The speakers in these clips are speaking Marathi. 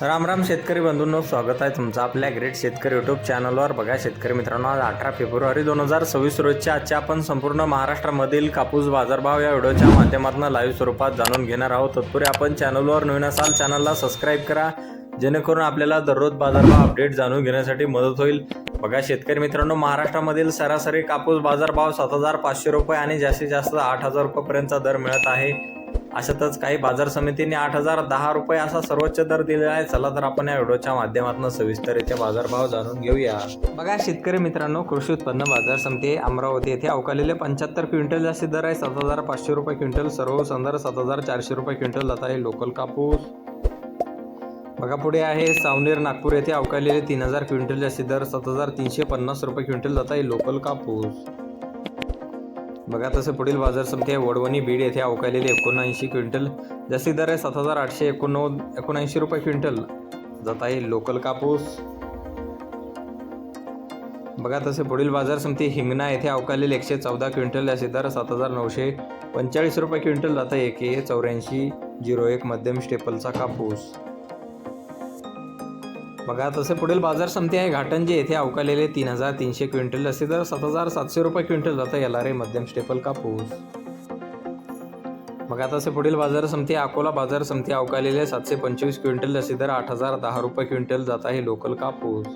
राम राम शेतकरी बंधूंनो स्वागत आहे तुमचं आपल्या ग्रेट शेतकरी यूट्यूब चॅनलवर बघा शेतकरी मित्रांनो आज अठरा फेब्रुवारी दोन हजार सव्वीस रोजच्या आजच्या आपण संपूर्ण महाराष्ट्रामधील कापूस बाजारभाव या व्हिडिओच्या माध्यमातून लाईव्ह स्वरूपात जाणून घेणार आहोत. तत्पूर्वी आपण चॅनलवर नवीन असाल चॅनलला सबस्क्राईब करा. जेणेकरून आपल्याला दररोज बाजारभाव अपडेट जाणून घेण्यासाठी मदत होईल. बघा शेतकरी मित्रांनो महाराष्ट्रामधील सरासरी कापूस बाजारभाव सात हजार पाचशे रुपये आणि जास्तीत जास्त आठ हजार रुपयापर्यंतचा दर मिळत आहे. अशातच काही बाजार समितीने आठ हजार दहा रुपये असा सर्वोच्च दर दिलेला आहे. चला तर आपण या व्हिडिओच्या माध्यमातून सविस्तररित्या बाजारभाव जाणून घेऊया. बघा शेतकरी मित्रांनो कृषी उत्पन्न बाजार समिती अमरावती येथे अवकालेले पंच्याहत्तर क्विंटल जास्ती दर आहे. सात हजार पाचशे रुपये क्विंटल सर्व संदर्भ सात हजार चारशे रुपये क्विंटल जात आहे. लोकल कापूस. बघा पुढे आहे सावनेर नागपूर येथे अवकालेले तीन हजार क्विंटल जास्ती दर सात हजार तीनशे पन्नास रुपये क्विंटल जात आहे. लोकल कापूस. बघा तसं पुढील बाजार समिती आहे वडवणी बीड येथे अवकालेले एकोणऐंशी क्विंटल. जास्ती दर आहे सात हजार आठशे एकोणनव्वद एकोणऐंशी रुपये क्विंटल. जात आहे लोकल कापूस. बघा तसे पुढील बाजार समिती हिंगणा येथे अवकालेले एकशे चौदा क्विंटल जास्ती दर सात हजार नऊशे पंचेचाळीस रुपये क्विंटल. जात आहे एक चौऱ्याऐंशी झिरो एक मध्यम स्टेपलचा कापूस. बघा तसे पुढील बाजार समिती आहे. घाटंजी येथे अवकालेले तीन हजार तीनशे क्विंटल असे तर सात हजार सातशे रुपये क्विंटल जातं येणार आहे मध्यम स्टेपल कापूस. बघा तसे पुढील बाजार समिती अकोला बाजार समिती अवकालेले सातशे पंचवीस क्विंटल असे तर आठ हजार दहा रुपये क्विंटल जात आहे लोकल कापूस.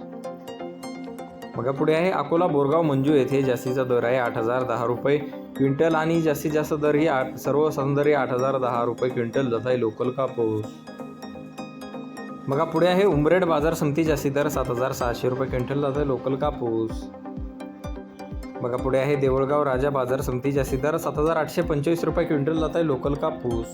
मग पुढे आहे अकोला बोरगाव मंजू येथे जास्तीचा दर आहे आठ हजार दहा रुपये क्विंटल. आणि जास्तीत जास्त दर ही आठ सर्व सौंदर्य आठ हजार दहा रुपये क्विंटल जात आहे लोकल कापूस. बघा पुढे आहे उमरेड बाजार समिती जास्ती दर सात हजार सहाशे रुपये क्विंटल जात आहे लोकल कापूस. बघा पुढे आहे देवळगाव राजा बाजार समिती जास्ती दर सात हजार आठशे पंचवीस रुपये क्विंटल जात आहे लोकल कापूस.